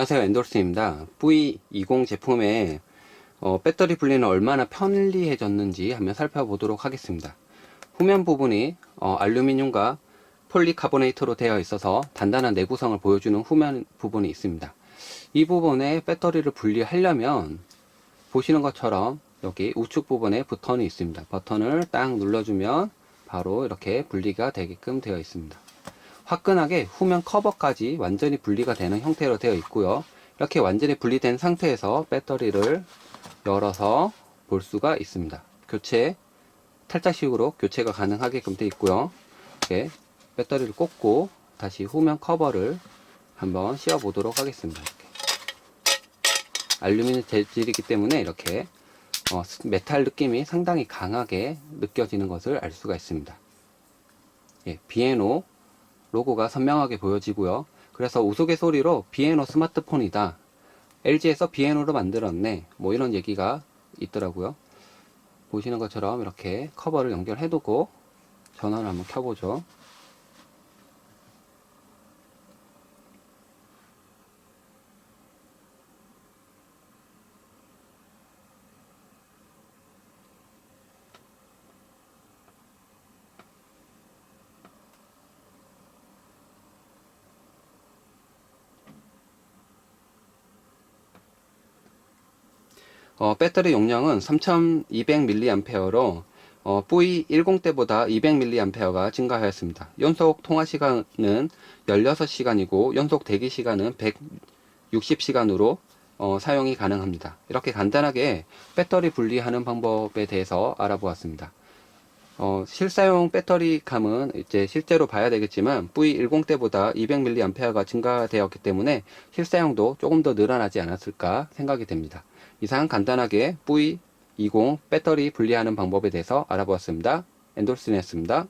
안녕하세요. 엔돌스입니다. V20 제품의 어, 배터리 분리는 얼마나 편리해졌는지 한번 살펴보도록 하겠습니다. 후면 부분이 어, 알루미늄과 폴리카보네이트로 되어 있어서 단단한 내구성을 보여주는 후면 부분이 있습니다. 이 부분에 배터리를 분리하려면 보시는 것처럼 여기 우측 부분에 버튼이 있습니다. 버튼을 딱 눌러주면 바로 이렇게 분리가 되게끔 되어 있습니다 화끈하게 후면 커버까지 완전히 분리가 되는 형태로 되어 있고요. 이렇게 완전히 분리된 상태에서 배터리를 열어서 볼 수가 있습니다. 교체, 탈착식으로 교체가 가능하게끔 되어 있고요. 이렇게 배터리를 꽂고 다시 후면 커버를 한번 씌워 보도록 하겠습니다. 알루미늄 재질이기 때문에 이렇게 어, 메탈 느낌이 상당히 강하게 느껴지는 것을 알 수가 있습니다. 예, 비에노 로고가 선명하게 보여지고요. 그래서 우스갯소리로 비에노 스마트폰이다. LG에서 비에노로 만들었네. 뭐 이런 얘기가 있더라고요. 보시는 것처럼 이렇게 커버를 연결해 두고 전원을 한번 켜보죠. 어, 배터리 용량은 3200mAh로 어, V10 때보다 200mAh가 증가하였습니다. 연속 통화 시간은 16시간이고 연속 대기 시간은 160시간으로 어, 사용이 가능합니다. 이렇게 간단하게 배터리 분리하는 방법에 대해서 알아보았습니다. 어, 실사용 배터리 감은 이제 실제로 봐야 되겠지만 V10 때보다 200mAh가 증가되었기 때문에 실사용도 조금 더 늘어나지 않았을까 생각이 됩니다. 이상 간단하게 V20 배터리 분리하는 방법에 대해서 알아보았습니다. 엔돌스였습니다